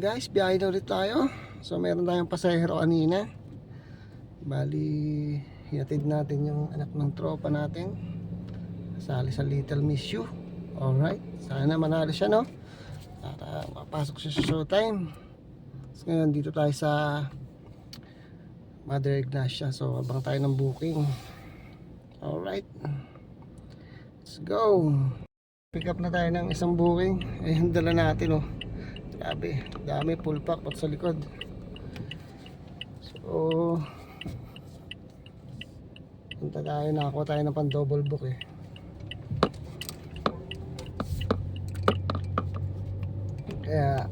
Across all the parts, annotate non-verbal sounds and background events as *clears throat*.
guys, biyahe na ulit tayo. So meron tayong pasahero kanina. Bali, hinatid natin yung anak ng tropa natin. Sali sa Little Miss You. Alright, sana manalo siya no. Para mapasok siya sa showtime. So ngayon dito tayo sa Mother Ignacia. So abang tayo ng booking. Alright. Let's go. Pick up na tayo ng isang booking. Ayun, dala natin oh. Grabe, dami full pack pat sa likod. So, punta tayo, nakakuha tayo ng pan double book eh. Kaya,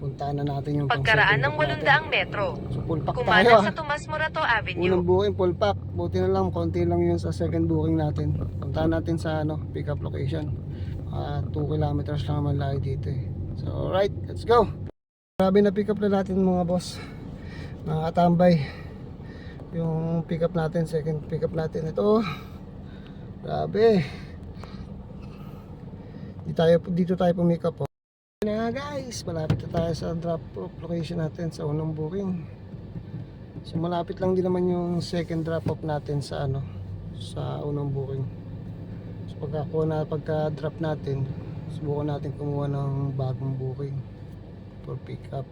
puntahan na natin yung pang Pagkaraan ng book natin. 800 metro. So, full pack tayo Kumanan ah. sa Tomas Morato Avenue. Unang booking full pack. Buti na lang, konti lang yun sa second booking natin. Puntahan natin sa ano, pick up location. 2 kilometers lang naman layo dito eh. So, alright, let's go. Grabe na pick up na natin mga boss. Mga katambay. Yung pick up natin, second pick up natin. Ito. Grabe. Dito tayo, dito tayo pumick up. Oh. Na guys, malapit na tayo sa drop off location natin sa unang booking. So malapit lang din naman yung second drop off natin sa ano sa unang booking. So pagka na pagka drop natin, subukan natin kumuha ng bagong booking for pick up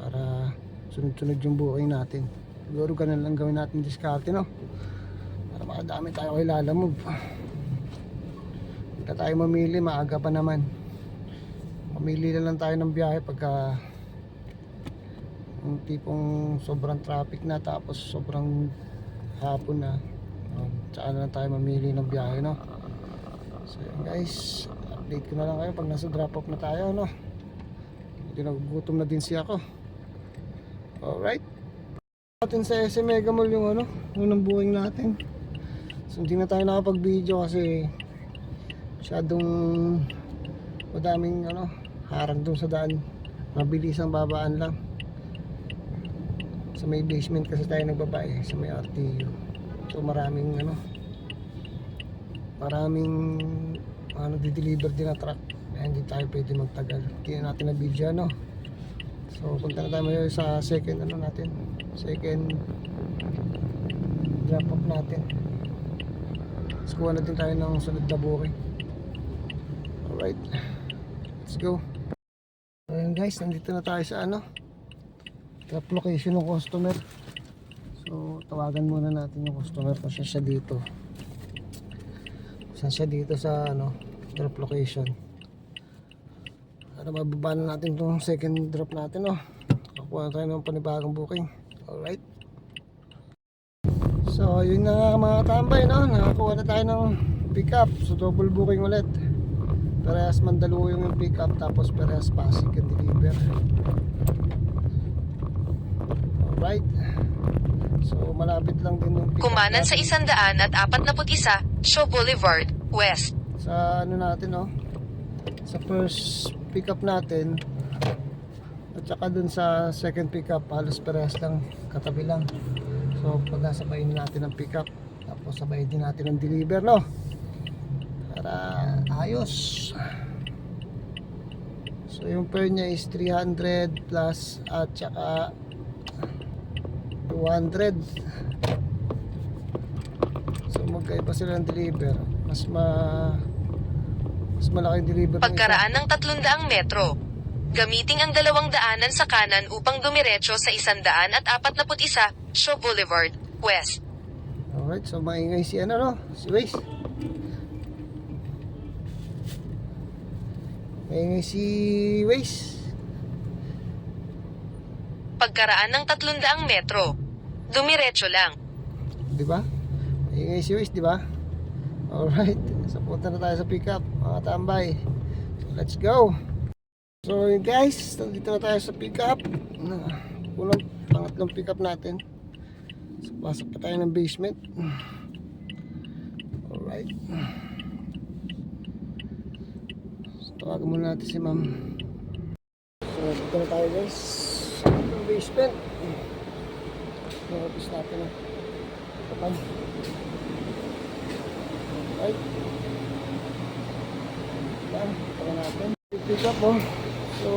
para sunod-sunod yung booking natin. Siguro ganun lang gawin natin diskarte no. Para makadami tayo kay lalamove. Hindi tayo mamili, maaga pa naman. Mamili na lang tayo ng biyahe pagka yung tipong sobrang traffic na tapos sobrang hapon na um, tsaka na lang tayo mamili ng biyahe no so guys update ko na lang kayo pag nasa drop off na tayo no hindi nagugutom na din siya ako. Alright. Natin sa SM Mega Mall yung ano unang buwing natin. So hindi na tayo nakapag video kasi masyadong madaming ano harang dun sa daan. Mabilis ang babaan lang. Sa may basement kasi tayo nagbabae sa may RTU so maraming ano maraming ano di-deliver din na truck. Kaya hindi tayo pwede magtagal. Na natin na video no? So punta na tayo sa second ano natin? Second drop off natin. Tapos kuha na din tayo ng sunod na booking alright. Let's go. Ayun guys nandito na tayo sa ano? Drop location ng customer. So tawagan muna natin yung customer saan siya dito saan siya dito sa ano drop location. Para mababa na natin itong second drop natin oh. Kakuha na tayo ng panibagong booking. Alright. So yun na nga mga tambay no? Nakakuha na tayo ng pick up so double booking ulit. Parehas mandaluyong yung pick up tapos parehas pasig and deliver. Alright. So, malapit lang din yung pick up Kumanan sa natin. 100 at 41 Shaw Boulevard, West. Sa ano natin, no? Sa first pick up natin at saka dun sa second pick up, halos parehas lang, katabi lang. So, pagkasabayin natin ang pick up, tapos sabayin din natin ang deliver, no? Para ayos. So, yung fare niya is 300 plus at saka 200 so magkaiba sila ng deliver mas ma mas malaki yung deliver ng isa. Pagkaraan ng 300 metro. Gamiting ang dalawang daanan sa kanan upang dumiretso sa 100 at 41 Shaw Boulevard, West. alright so maingay si ano no si Waze maingay si Waze Pagkaraan ng 300 metro. Dumiretso lang. di ba maingay si Waze di ba alright *laughs* so punta na tayo sa pick up mga tambay. So let's go. So guys nandito na tayo sa pick up na unang pangatlong pick up natin. So pasok pa tayo ng basement. Alright. So tawagan muna natin si ma'am. So dito na tayo guys. Sa basement. Yung office natin. Na kapag Right. Yan, tara natin. Pick up oh. So,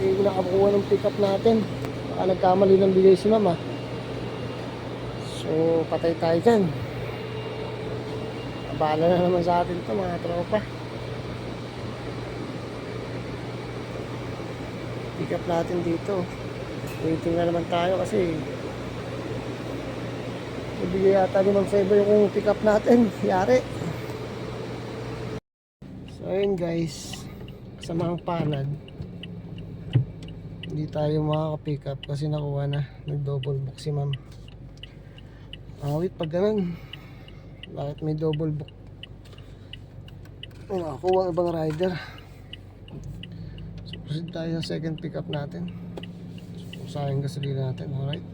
hindi ko nakakuha ng pick up natin. Baka nagkamali ng bigay si mama. So, patay tayo dyan. Abala na naman sa atin to mga tropa. Pick up natin dito. Waiting na naman tayo kasi ibigay yata ni Ma'am Sebo yung pick up natin. *laughs* Yari. So ayun guys, sa mga palad, hindi tayo makaka-pick up kasi nakuha na. Nag-double book si ma'am. Awit pag ganun. Bakit may double book? Nakakuha ang ibang rider. So proceed tayo sa second pick up natin. So, sayang gasolina natin, alright?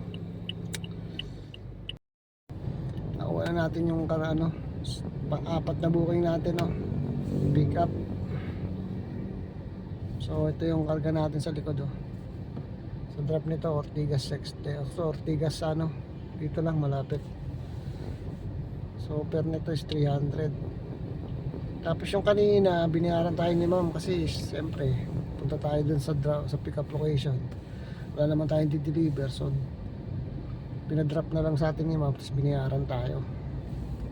Nakuha na natin yung ano, pang-apat na booking natin, no? Pick up. So ito yung karga natin sa likod, oh. Sa drop nito, Ortigas 60. So Ortigas ano, dito lang malapit. So per nito is 300. Tapos yung kanina, binayaran tayo ni ma'am kasi siyempre, punta tayo dun sa, sa pick up location. Wala naman tayong di-deliver. So pinadrop na lang sa atin ni ma'am tapos binayaran tayo.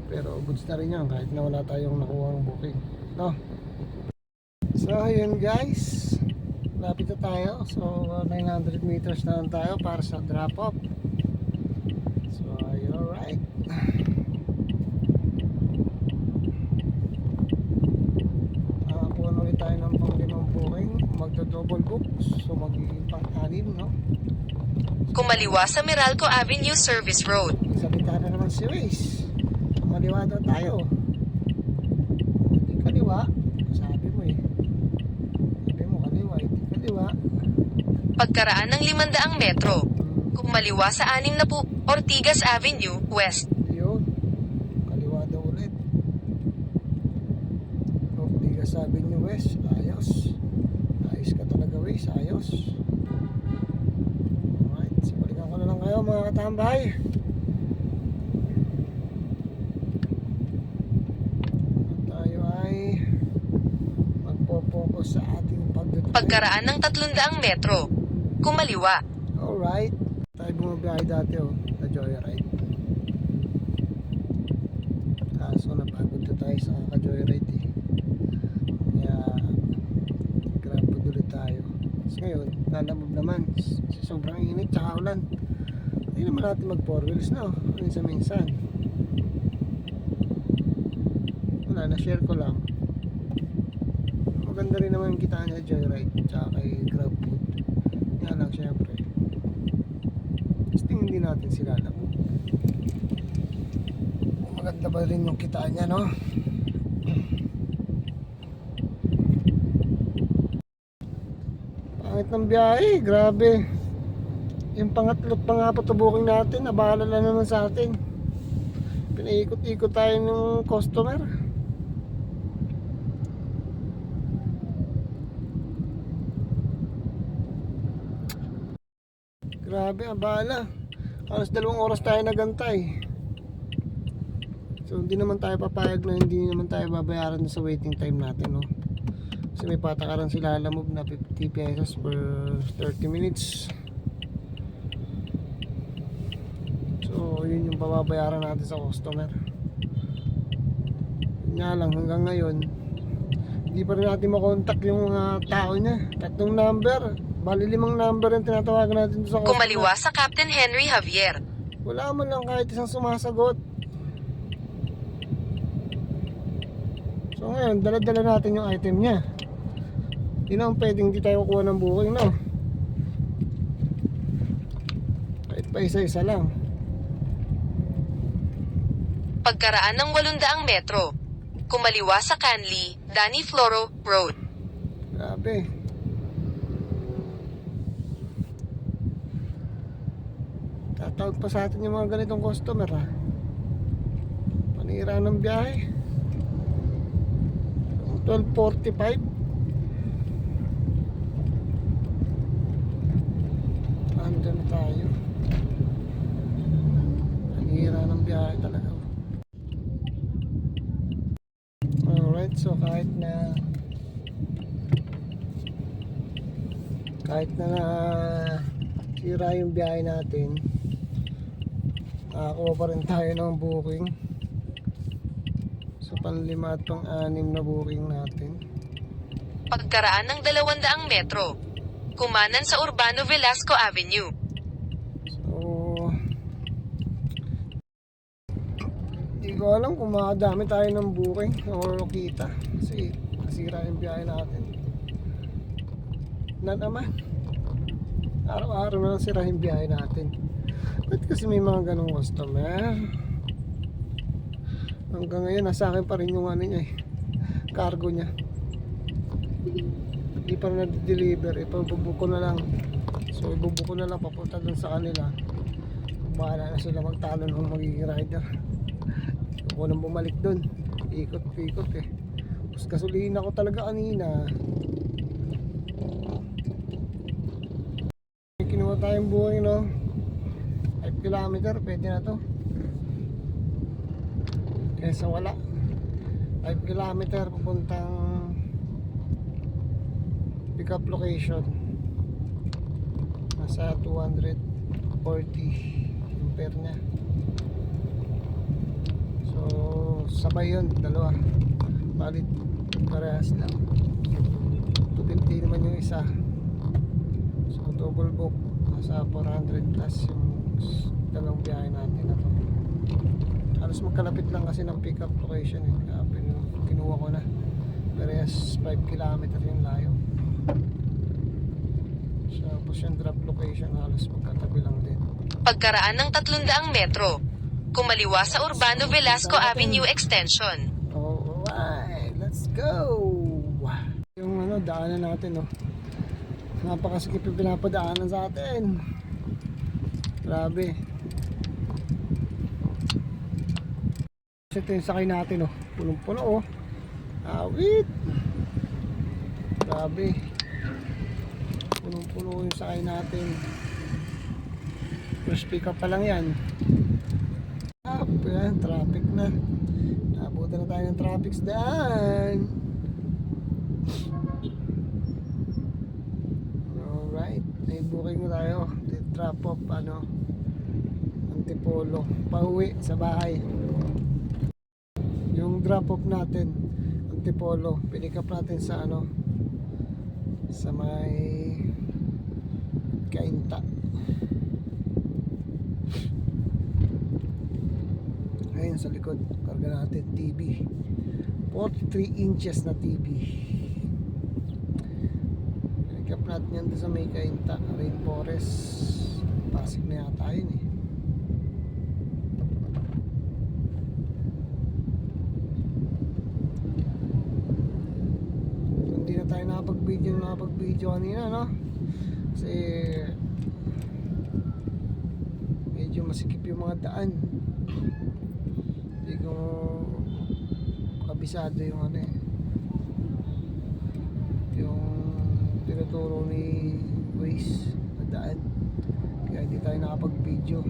Pero goods na rin yan kahit na wala tayong nakuha ng booking. No? So yun guys. Lapit na tayo. So 900 meters na lang tayo para sa drop off. So you're alright. Nakakuha na ulit tayo ng pang limang booking. Magdo-double book. So magiging pang-anim, no? Kumaliwa sa Meralco Avenue Service Road. Salita na naman si Waze. Maliwa daw tayo. Hindi kaliwa. Sabi mo eh. Sabi mo kaliwa, hindi kaliwa. Pagkaraan ng 500 metro. Kumaliwa sa 6 na po, Ortigas Avenue, West. Yun. Kaliwa daw ulit. Ortigas ni West. Ayos. Ayos ka talaga Waze. Ayos. Alright. So balikan ko na lang kayo mga katambay. At tayo ay magpo-focus sa ating pagdating. Pagkaraan ng 300 metro. Kumaliwa. Alright. Tayo bumabiyahe dati oh. Na Joyride. Kaso napagod na tayo sa kaka-Joyride eh. Kaya grab ulit tayo. Kasi ngayon, lalamog naman. S- Sobrang init tsaka ulan. Hindi naman natin mag four wheels na oh. Minsan minsan. Wala, na-share ko lang. Maganda rin naman yung kitaan sa Joyride tsaka kay grab food. Nga lang syempre. Gusto hindi natin sila alam. Maganda ba rin yung kitaan niya, no? *clears throat* Pangit ng biyahe, grabe. Yung pangatlo't pangapat booking natin, abala na naman sa atin. Pinaikot-ikot tayo ng customer. Grabe, abala. Alas dalawang oras tayo nagantay. So hindi naman tayo papayag na hindi naman tayo babayaran sa waiting time natin, no? Kasi may patakaran sila alamove na 50 pesos per 30 minutes. So yun yung babayaran natin sa customer. Yun Nga lang hanggang ngayon, hindi pa rin natin makontak yung mga tao niya. Tatlong number, bali limang number yung tinatawagan natin sa customer. Kumaliwa sa Captain Henry Javier. Wala man lang kahit isang sumasagot. So ngayon, dala-dala natin yung item niya. Hindi naman pwedeng di tayo kukuha ng booking, no? Kahit pa isa-isa lang. Pagkaraan ng 800 metro. Kumaliwa sa Canley, Danny Floro Road. Grabe. Tatawag pa sa atin yung mga ganitong customer, ha? Panira ng biyahe. 12.45 Andun tayo Panira ng biyahe talaga Alright, so kahit na kahit na na sira yung biyahe natin nakakuha pa rin tayo ng booking. Sa panlima at pang-anim na booking natin. Pagkaraan ng 200 metro. Kumanan sa Urbano Velasco Avenue. so hindi ko alam kung makadami tayo ng booking o kita. Kasi nasira yung biyahe natin. Na naman araw-araw na lang sira yung biyahe natin Ba't kasi may mga ganong customer? Hanggang ngayon nasa akin pa rin yung ano niya eh cargo niya. Hindi pa rin na-deliver ipabubuko na lang. So ibubuko na lang papunta dun sa kanila. Bahala na sila magtalo ng magiging rider. Ako nang bumalik dun. Ikot ikot eh. Tapos gasolina ko talaga kanina. Kinuha tayong buhay no? 5 kilometer pwede na to. Kaysa wala. 5 kilometer papuntang pick up location. Nasa 240 yung pair niya. So sabay yun dalawa. Balit parehas lang. 250 naman yung isa. So double book. Nasa 400 plus yung s- dalawang biyahe natin na to halos magkalapit lang kasi ng pick up location eh kaya kinuha ko na parehas 5 kilometer yung layo tapos yung drop location halos magkatabi lang din Pagkaraan ng 300 metro. Kumaliwa sa Urbano Velasco Avenue Extension. Alright, let's go! Yung ano, daanan natin, oh. Napakasikip yung pinapadaanan sa atin. Grabe. Ito yung sakay natin, oh. Punong-puno, oh. Awit! Grabe. Punong-puno yung sakay natin. First pick up pa lang yan. Up, yan, traffic na. Nabutan na tayo ng traffic sa daan. Alright, may booking na tayo. Drop off, ano, Antipolo. Pauwi sa bahay. Drop off natin, Antipolo, pick up natin sa ano, sa may Kainta. Ayun sa likod, karga natin TV. 43 inches na TV. Pick up natin yan sa may kainta, rainforest. Pasig na yata yun eh. Hindi na nakapag-video na nakapag-video kanina, no? Kasi medyo masikip yung mga daan. Hindi ko kabisado yung ano eh. Yung tinuturo ni Waze na daan. Kaya hindi tayo nakapag video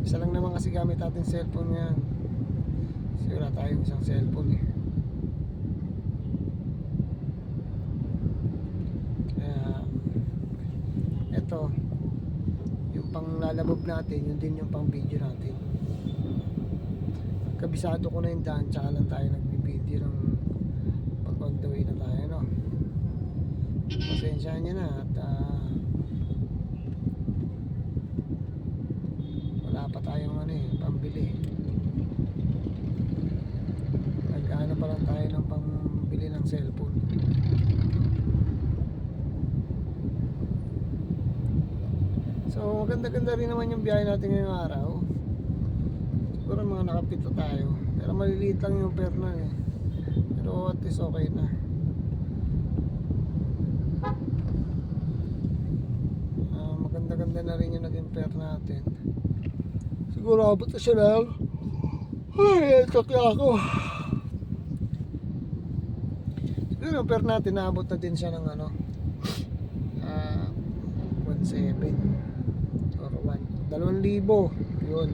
isa lang naman kasi gamit natin cellphone ngayon kasi wala tayong isang cellphone eh kaya eto yung pang lalabog natin yun din yung pang video natin. Kabisado ko na yung daan tsaka lang tayo nagbibideo ng pag on the way na tayo no? Pasensya nyo na at ah, wala pa tayong ano eh pambili nag-ano pa lang tayo ng pambili ng cellphone So maganda-ganda rin naman yung biyahe natin ngayong araw. Siguro mga nakapito tayo. Pero maliliit lang yung perna eh. Pero at least okay na. Ah, maganda-ganda na rin yung naging per natin. Siguro abot na siya lang. Ay, kakya ako. Siguro yung per natin naabot na din siya ng ano. Ah, 1.7 or 1 2,000 yun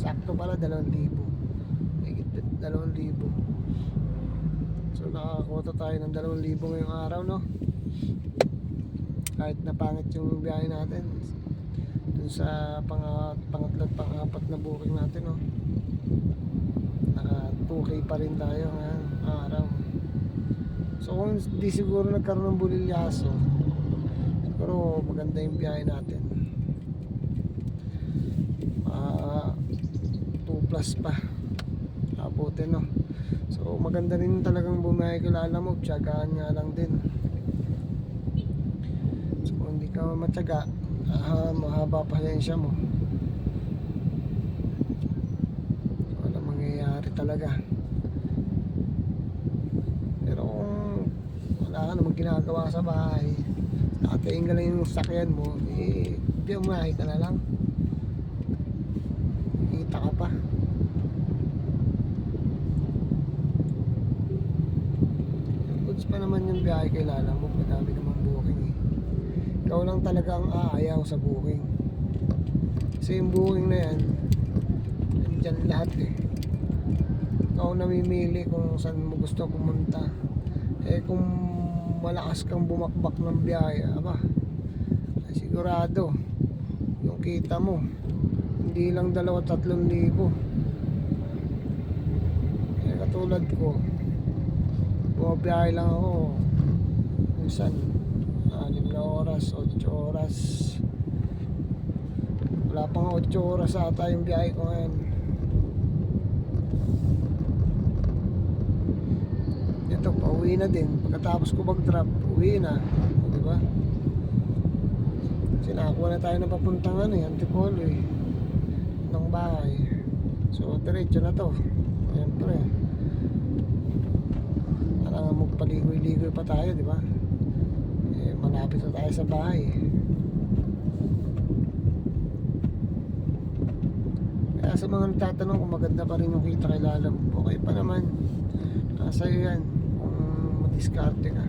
sakto pala 2,000 higit 2,000 so nakakota tayo ng 2,000 ngayong araw no Kahit na pangit yung biyahe natin. Dun sa pang pangatlo at pang-apat na booking natin, no. Naka 2K pa rin tayo ngayon, araw. So kung di siguro nagkaroon ng bulilyaso, siguro maganda yung biyahe natin. Ah, 2 plus pa. Abutin no. So maganda rin talagang bumiyahe kilala mo, tiyagaan nga lang din. So kung hindi ka matyaga, ah, mahaba pasensya mo. Wala mangyayari talaga. Pero kung wala ka namang ginagawa sa bahay, nakatingin ka lang yung sakyan mo, eh, bumiyahe ka na lang. Kita ka pa. Goods pa naman yung biyahe kay Lala mo, madami namang booking eh. Ikaw lang talaga ang aayaw sa booking. Kasi yung booking na yan, nandyan lahat eh. Ikaw namimili kung saan mo gusto pumunta. Eh kung malakas kang bumakbak ng biyahe, aba, sigurado, yung kita mo, hindi lang dalawa tatlong libo. Eh katulad ko, bumabiyahe lang ako, minsan, anim na oras, 8 oras. Wala pang 8 oras ata yung biyahe ko ngayon. Ito, pauwi na din. Pagkatapos ko mag-drop, uwi na. Di ba? Kasi nakakuha na tayo ng papuntang ano eh, Antipolo eh. Ng bahay. So, diretso na to. Siyempre. Parang magpaligoy-ligoy pa tayo, di ba? Eh, malapit na tayo sa bahay. Kaya sa mga nagtatanong kung maganda pa rin yung kita kay Lalam, okay pa naman. Nasa iyo yan kung madiskarte ka.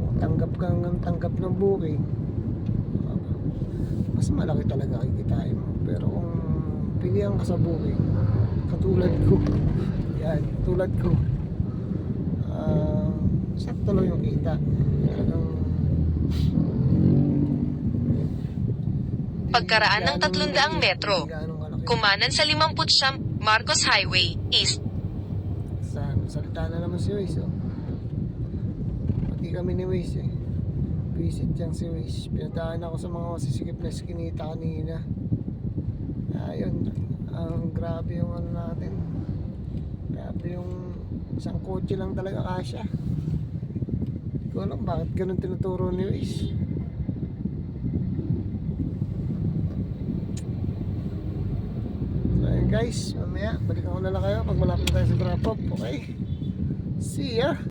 Kung tanggap kang tanggap ng booking, mas malaki talaga kikitain mo. Pero kung pilihan ka sa booking, katulad ko, *laughs* yan, tulad ko, ah, sakto lang yung kita. Talagang Pagkaraan ng Gaanong- 300 metro. Kumanan sa 50 Marcos Highway, East. sa salita na naman si Waze oh. Pati kami ni Waze eh. Visit dyan si Waze. Pinadaan ako sa mga masisikip na skinita kanina. Ayun, ang grabe yung ano natin. Grabe yung isang kotse lang talaga kasya. Ko alam bakit ganun tinuturo ni Waze. So guys, mamaya balikan ko na lang kayo pag malapit tayo sa drop off. Okay? See ya!